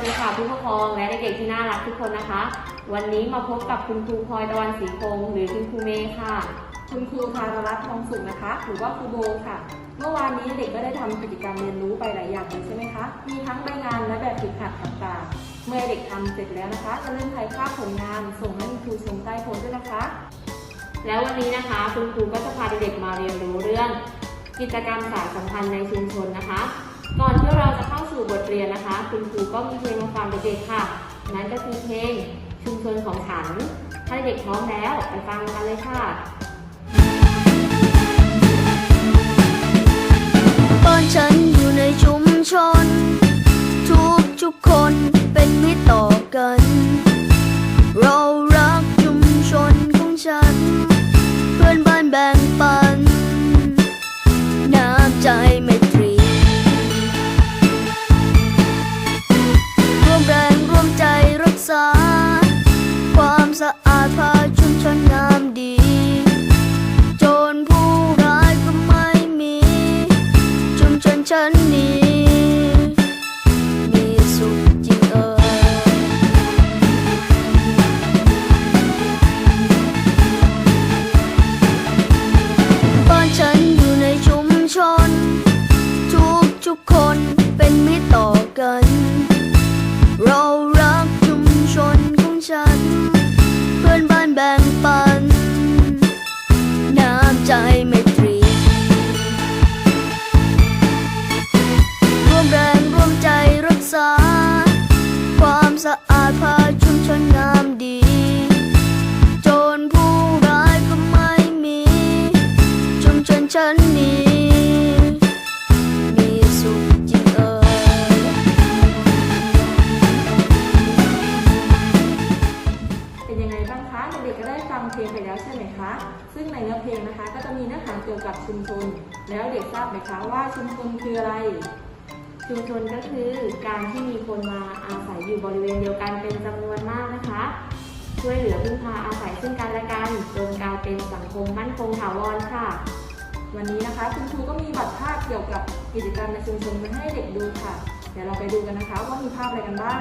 วัสดีค่ะผู้ปกครองและเด็กๆที่น่ารักทุกคนนะคะ วันนี้มาพบกับคุณครูพลอยตะวันศรีคงหรือคุณครูเมย์ค่ะ คุณครูธารรัตน์ทองสุขนะคะ หรือว่าครูโบค่ะ เมื่อวานนี้เด็กก็ได้ทำกิจกรรมเรียนรู้ไปหลายอย่างเลยใช่ไหมคะ มีทั้งใบงานและแบบฝึกหัดต่างๆ เมื่อเด็กทำเสร็จแล้วนะคะจะเริ่มถ่ายภาพผลงาน ส่งให้คุณครูชมใต้โพสต์ด้วยนะคะ แล้ววันนี้นะคะ คุณครูก็จะพาเด็กๆมาเรียนรู้เรื่อง กิจกรรมสารสัมพันธ์ในชุมชนนะคะ ก่อนที่เราจะ สู่บทเรียนนะคะ คุณครูก็มีเพลงมาฝากเด็กๆค่ะ นั่นก็คือเพลงชุมชนของฉัน ถ้าเด็กพร้อมแล้วไปฟังกันเลยค่ะบ้านฉันอยู่ในชุมชน ทุกทุกๆคนเป็นมิตรต่อกันเรา เด็กๆก็ได้ฟังเพลงไปแล้วใช่ไหมคะ ซึ่งในเนื้อเพลงนะคะ ก็จะมีเนื้อหาเกี่ยวกับชุมชน แล้วเด็กทราบไหมคะว่าชุมชนคืออะไร ชุมชนก็คือการที่มีคนมาอาศัยอยู่บริเวณเดียวกันเป็นจำนวนมากนะคะ ช่วยเหลือพึ่งพาอาศัยซึ่งกันและกันจนกลายเป็นสังคมมั่นคงถาวรค่ะ วันนี้นะคะคุณครูก็มีบัตรภาพเกี่ยวกับกิจกรรมในชุมชนมาให้เด็กดูค่ะ เดี๋ยวเราไปดูกันนะคะว่ามีภาพอะไรกันบ้าง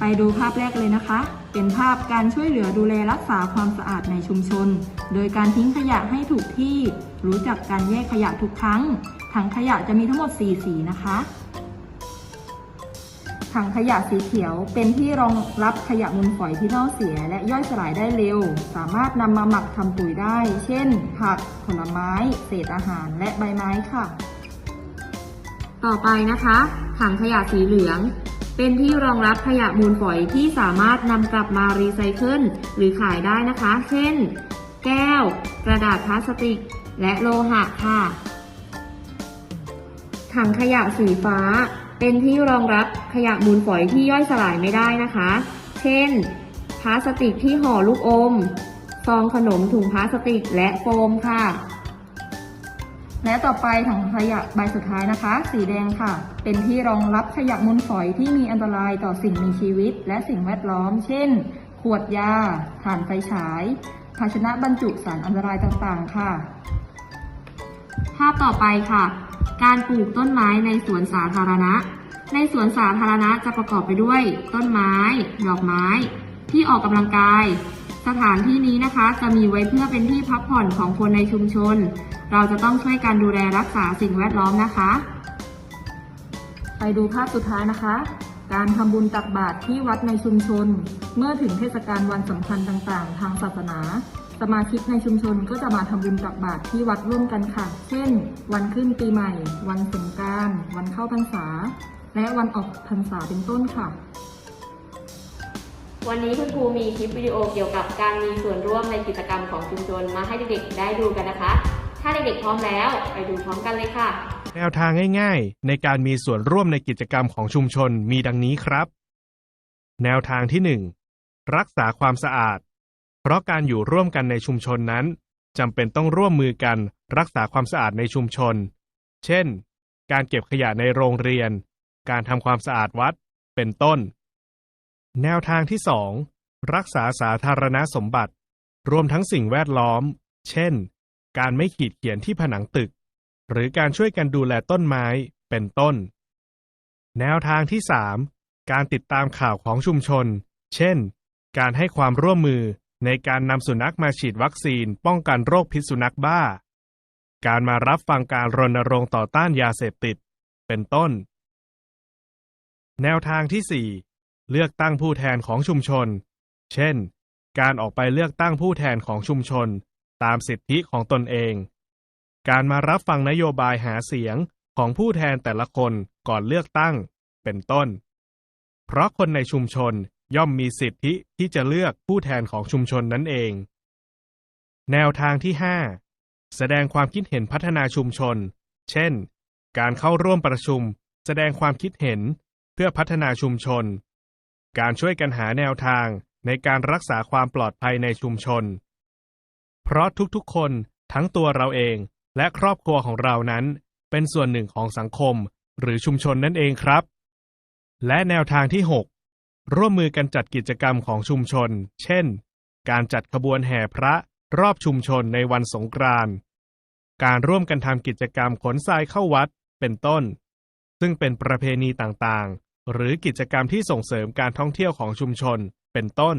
ไปดูภาพแรกเลยนะคะ เป็นภาพการช่วยเหลือดูแลรักษาความสะอาดในชุมชน โดยการทิ้งขยะให้ถูกที่ รู้จักการแยกขยะทุกครั้ง ถังขยะจะมีทั้งหมด 4 สีนะคะ ถังขยะสีเขียวเป็นที่รองรับขยะมูลฝอยที่เน่าเสีย และย่อยสลายได้เร็ว สามารถนำมาหมักทำปุ๋ยได้ เช่น ผัก ผลไม้ เศษอาหาร และใบไม้ค่ะ ต่อไปนะคะถังขยะสีเหลือง เป็นที่รองรับขยะมูลฝอยที่สามารถนำกลับมารีไซเคิลหรือขายได้นะคะ เช่น แก้ว กระดาษพลาสติก และโลหะค่ะ ถังขยะสีฟ้า เป็นที่รองรับขยะมูลฝอยที่ย่อยสลายไม่ได้นะคะ เช่น พลาสติกที่ห่อลูกอม ซองขนมถุงพลาสติกและโฟมค่ะ และต่อไปถังขยะใบสุดท้ายนะคะ สีแดงค่ะ เป็นที่รองรับขยะมูลฝอยที่มีอันตรายต่อสิ่งมีชีวิต และสิ่งแวดล้อม เช่น ขวดยาถ่านไฟฉาย ภาชนะบรรจุสารอันตรายต่างๆ ค่ะ ภาพต่อไปค่ะ การปลูกต้นไม้ในสวนสาธารณะ ในสวนสาธารณะจะประกอบไปด้วย ต้นไม้ ดอกไม้ ที่ออกกำลังกาย สถานที่นี้นะคะ จะมีไว้เพื่อเป็นที่พักผ่อนของคนในชุมชน เราจะต้องช่วยกันดูแลรักษาสิ่งแวดล้อมนะคะ ไปดูภาพสุดท้ายนะคะ การทำบุญตักบาตรที่วัดในชุมชน เมื่อถึงเทศกาลวันสำคัญต่างๆ ทางศาสนา สมาชิกในชุมชนก็จะมาทำบุญตักบาตรที่วัดร่วมกันค่ะ เช่น วันขึ้นปีใหม่ วันสงการวันเข้าพรรษา และวันออกพรรษาเป็นต้นค่ะวันนี้คุณครูมีคลิปวิดีโอเกี่ยวกับการมีส่วนร่วมในกิจกรรมของชุมชนมาให้เด็กๆได้ดูกันนะคะ ถ้าเด็กๆพร้อมแล้วไปดูพร้อมกันเลยค่ะ แนวทางง่ายๆ ในการมีส่วนร่วมในกิจกรรมของชุมชนมีดังนี้ครับ แนวทางที่ 1 รักษาความสะอาด เพราะการอยู่ร่วมกันในชุมชนนั้นจำเป็นต้องร่วมมือกันรักษาความสะอาดในชุมชน เช่น การเก็บขยะในโรงเรียน การทำความสะอาดวัด เป็นต้น แนวทางที่ 2 รักษาสาธารณสมบัติ รวมทั้งสิ่งแวดล้อม เช่น การไม่ขีดเขียนที่ผนังตึก หรือการช่วยกันดูแลต้นไม้ เป็นต้น แนวทางที่ 3 การติดตามข่าวของชุมชน เช่น การให้ความร่วมมือในการนำสุนัขมาฉีดวัคซีนป้องกันโรคพิษสุนัขบ้า การมารับฟังการรณรงค์ต่อต้านยาเสพติด เป็นต้น แนวทางที่ 4 เลือกตั้งผู้แทนของชุมชน เช่น การออกไปเลือกตั้งผู้แทนของชุมชน ตามสิทธิของตนเอง การมารับฟังนโยบายหาเสียงของผู้แทนแต่ละคนก่อนเลือกตั้ง เป็นต้น เพราะคนในชุมชนย่อมมีสิทธิที่จะเลือกผู้แทนของชุมชนนั่นเอง แนวทางที่ 5 แสดงความคิดเห็นพัฒนาชุมชน เช่น การเข้าร่วมประชุม แสดงความคิดเห็นเพื่อพัฒนาชุมชน การช่วยกันหาแนวทางในการรักษาความปลอดภัยในชุมชน เพราะทุกๆคนทั้งตัวเราเองและครอบครัวของเรานั้น เป็นส่วนหนึ่งของสังคมหรือชุมชนนั่นเองครับ และแนวทางที่ 6 ร่วมมือกันจัดกิจกรรมของชุมชน เช่น การจัดขบวนแห่พระรอบชุมชนในวันสงกรานต์การร่วมกันทำกิจกรรมขนทรายเข้าวัดเป็นต้น ซึ่งเป็นประเพณีต่างๆ หรือกิจกรรมที่ส่งเสริมการท่องเที่ยวของชุมชนเป็นต้น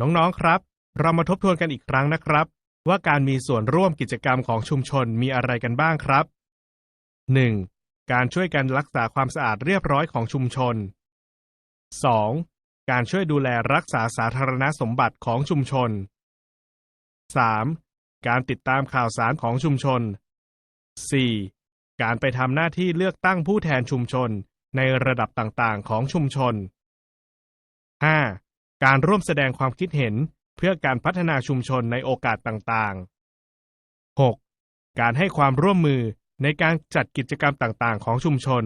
น้องๆครับ เรามาทบทวนกันอีกครั้งนะครับ ว่าการมีส่วนร่วมกิจกรรมของชุมชนมีอะไรกันบ้างครับ 1. การช่วยกันรักษาความสะอาดเรียบร้อยของชุมชน 2. การช่วยดูแลรักษาสาธารณสมบัติของชุมชน 3. การติดตามข่าวสารของชุมชน 4. การไปทำหน้าที่เลือกตั้งผู้แทนชุมชนในระดับต่างๆ ของชุมชน 5. การร่วมแสดงความคิดเห็นเพื่อการพัฒนาชุมชนในโอกาสต่างๆ 6. การให้ความร่วมมือในการจัดกิจกรรมต่างๆ ของชุมชน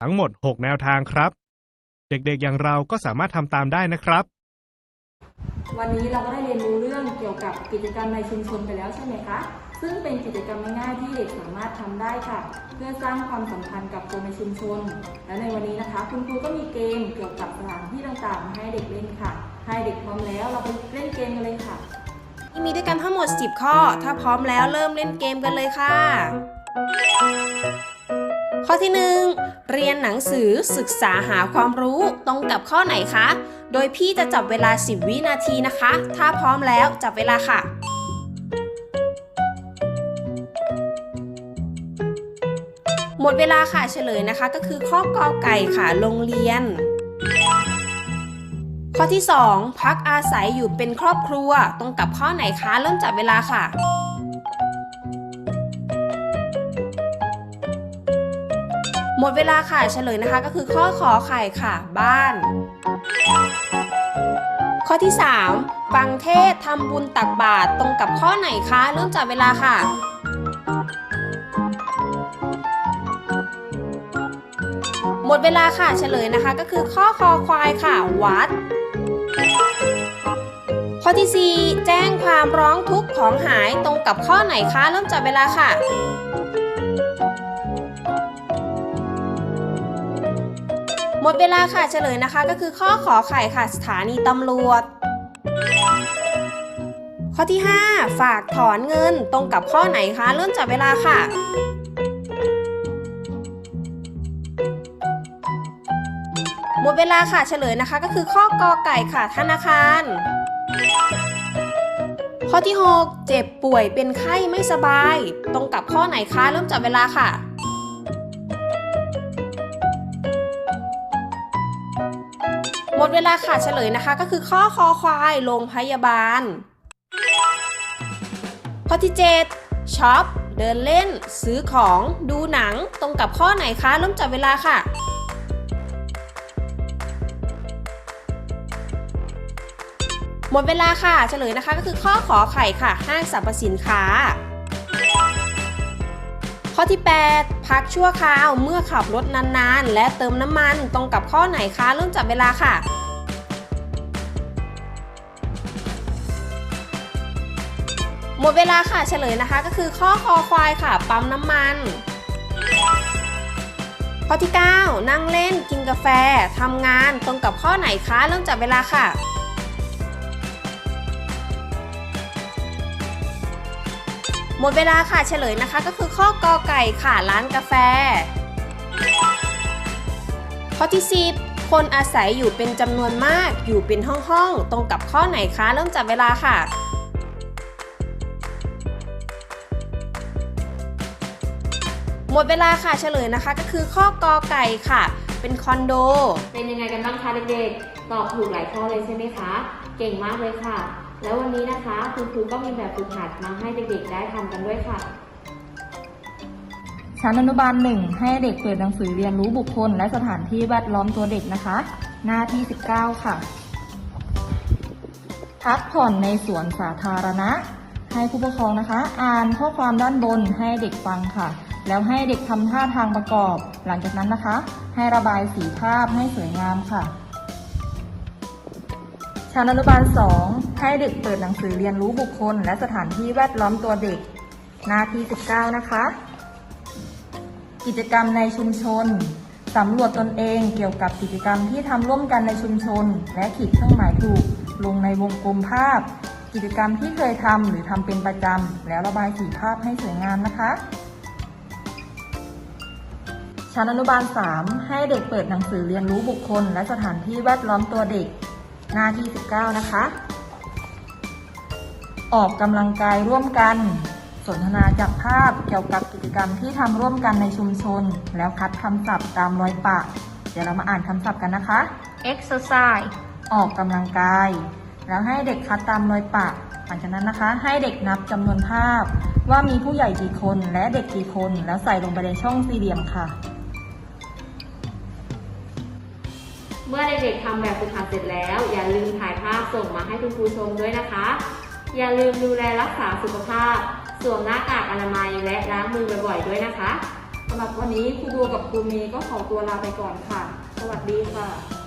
ทั้งหมด 6 แนวทางครับ เด็กๆอย่างเราก็สามารถทำตามได้นะครับ วันนี้เราก็ได้เรียนรู้เรื่องเกี่ยวกับกิจกรรมในชุมชนไปแล้วใช่ไหมคะ ซึ่งเป็นกิจกรรมง่ายๆที่เด็กสามารถทำได้ค่ะ พื่อสร้างความสัมพันธ์กับคนในชุมชน และในวันนี้นะคะ คุณครูก็มีเกมเกี่ยวกับสถานที่ต่างๆมาให้เด็กเล่นค่ะ ให้เด็กพร้อมแล้วเราไปเล่นเกมกันเลยค่ะมีด้วยกันทั้งหมด 10 ข้อ ถ้าพร้อมแล้วเริ่มเล่นเกมกันเลยค่ะ ข้อที่ 1 เรียนหนังสือศึกษาหาความรู้ตรงกับข้อไหนคะ โดยพี่จะจับเวลา 10 วินาทีนะคะ ถ้าพร้อมแล้วจับเวลาค่ะ หมดเวลาค่ะเฉลยนะคะ ก็คือข้อกอไก่ค่ะโรงเรียน ข้อที่ 2 พักอาศัยอยู่เป็นครอบครัว ตรงกับข้อไหนคะเริ่มจับเวลาค่ะหมดเวลาค่ะเฉลยนะคะก็คือข้อขอไข่ค่ะ บ้าน ข้อที่ 3 ฟังเทศทำบุญตักบาตรตรงกับข้อไหนคะ เริ่มจับเวลาค่ะ หมดเวลาค่ะเฉลยนะคะ ก็คือข้อคอควายค่ะ วัด ข้อที่ 4 แจ้งความร้องทุกข์ของหายตรงกับข้อไหนคะเริ่มจับเวลาค่ะหมดเวลาค่ะเฉลยนะคะก็คือข้อขอไข่ค่ะสถานีตำรวจ ข้อที่ 5 ฝากถอนเงินตรงกับข้อไหนคะ เริ่มจับเวลาค่ะ ดเวลาค่ะเฉลยนะคะ ก็คือข้อกอไก่ค่ะ ธนาคาร ข้อที่ 6 เจ็บป่วยเป็นไข้ไม่สบาย ตรงกับข้อไหนคะเริ่มจับเวลาค่ะหมดเวลาค่ะเฉลยนะคะ ก็คือข้อคอควายโรงพยาบาล ข้อที่ 7ช็อป เดินเล่น ซื้อของ ดูหนัง ตรงกับข้อไหนคะเริ่มจับเวลาค่ะ หมดเวลาค่ะเฉลยนะคะก็คือข้อขอไข่ค่ะ ห้างสรรพสินค้า ข้อที่ 8 พักชั่วคราวเมื่อขับรถนานๆ และเติมน้ำมันตรงกับข้อไหนคะเริ่มจับเวลาค่ะหมดเวลาค่ะเฉลยนะคะก็คือข้อคอควายค่ะ ปั๊มน้ำมัน ข้อที่ 9 นั่งเล่นกินกาแฟทำงานตรงกับข้อไหนคะเริ่มจับเวลาค่ะ หมดเวลาค่ะเฉลยนะคะ ก็คือข้อกอไก่ค่ะร้านกาแฟ ข้อที่ 10 คนอาศัยอยู่เป็นจำนวนมากอยู่เป็นห้องๆตรงกับข้อไหนคะ เริ่มจับเวลาค่ะหมดเวลาค่ะเฉลยนะคะก็คือข้อกอไก่ค่ะ เป็นคอนโด เป็นยังไงกันบ้างคะเด็กๆ ตอบถูกหลายข้อเลยใช่ไหมคะ เก่งมากเลยค่ะ แล้ววันนี้นะคะคุณครูก็มีแบบฝึกหัดมาให้เด็กๆได้ทำกันด้วยค่ะ ชั้นอนุบาลหนึ่งให้เด็กเปิดหนังสือเรียนรู้บุคคล และสถานที่แวดล้อมตัวเด็กนะคะ หน้าที่ 19 ค่ะ พักผ่อนในสวนสาธารณะ ให้ผู้ปกครองนะคะ อ่านข้อความด้านบนให้เด็กฟังค่ะ แล้วให้เด็กทำท่าทางประกอบ หลังจากนั้นนะคะ ให้ระบายสีภาพให้สวยงามค่ะ ชั้นอนุบาล 2 ให้เด็กเปิดหนังสือเรียนรู้บุคคล และสถานที่แวดล้อมตัวเด็ก หน้าที่ 19 นะคะ กิจกรรมในชุมชนสำรวจตนเองเกี่ยวกับกิจกรรมที่ทำร่วมกันในชุมชน และขีดเครื่องหมายถูก ลงในวงกลมภาพ กิจกรรมที่เคยทำหรือทำเป็นประจำแล้วระบายสีภาพให้สวยงามนะคะชั้นอนุบาล 3 ให้เด็กเปิดหนังสือเรียนรู้บุคคล และสถานที่แวดล้อมตัวเด็ก หน้าที่ 19 นะคะ ออกกำลังกายร่วมกัน สนทนาจากภาพเกี่ยวกับกิจกรรมที่ทำร่วมกันในชุมชน แล้วคัดคำศัพท์ตามรอยปะ เดี๋ยวเรามาอ่านคำศัพท์กันนะคะ exercise ออกกำลังกาย แล้วให้เด็กคัดตามรอยปะหลังจากนั้นนะคะ ให้เด็กนับจำนวนภาพ ว่ามีผู้ใหญ่กี่คนและเด็กกี่คน แล้วใส่ลงไปในช่องสี่เหลี่ยมค่ะ เมื่อเด็กๆทำแบบฝึกหัดเสร็จแล้ว อย่าลืมถ่ายภาพส่งมาให้คุณครูชมด้วยนะคะ อย่าลืมดูแลรักษาสุขภาพ สวมหน้ากากอนามัยและล้างมือบ่อยๆด้วยนะคะสำหรับวันนี้ครูบัวกับครูเมย์ก็ขอตัวลาไปก่อนค่ะ สวัสดีค่ะ